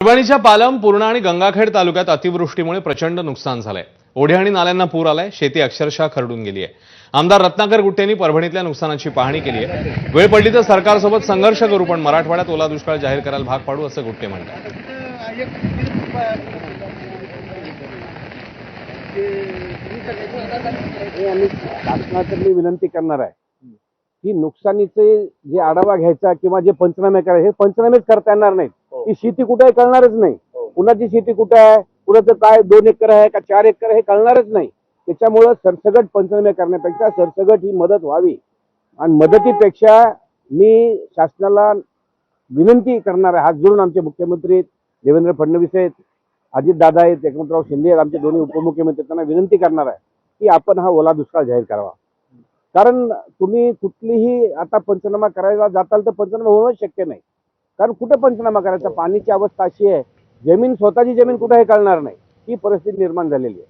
परभणीच्या पालम पूर्णा आणि गंगाखेड तालुक्यात अतिवृष्टीमुळे प्रचंड नुकसान झालंय. ओढे आणि नाल्यांना पूर आलाय शेती अक्षरशः खरडून गेली आहे आमदार रत्नाकर गुट्टेंनी परभणीतल्या नुकसानाची पाहणी केली आहे वेळ पडली तर सरकारसोबत संघर्ष करू पण मराठवाड्यात ओला दुष्काळ जाहीर करायला भाग पाडू असं गुट्टे म्हणतात. मी विनंती करणार आहे की नुकसानीचे जे आढावा घ्यायचा किंवा जे पंचनामे करायचे हे पंचनामेच करता येणार नाहीत. की शेती कुठे आहे कळणारच नाही. कुणाची शेती कुठे आहे? कुणाचं काय दोन एकर आहे का चार एकर आहे हे कळणारच नाही. त्याच्यामुळं सरसगट पंचनामे करण्यापेक्षा सरसगट ही मदत व्हावी. आणि मदतीपेक्षा मी शासनाला विनंती करणार आहे. हात जोडून आमचे मुख्यमंत्री देवेंद्र फडणवीस आहेत अजितदादा आहेत एकनाथराव शिंदे आहेत आमचे दोन्ही उपमुख्यमंत्री. त्यांना विनंती करणार आहे की आपण हा ओला दुष्काळ जाहीर करावा. कारण तुम्ही कुठलीही आता पंचनामा करायला जाताल तर पंचनामा होणं शक्य नाही. कारण कुठं पंचनामा करायचा? पाणीची अवस्था अशी आहे जमीन स्वतःची जमीन कुठं हे कळणार नाही. ही परिस्थिती निर्माण झालेली आहे.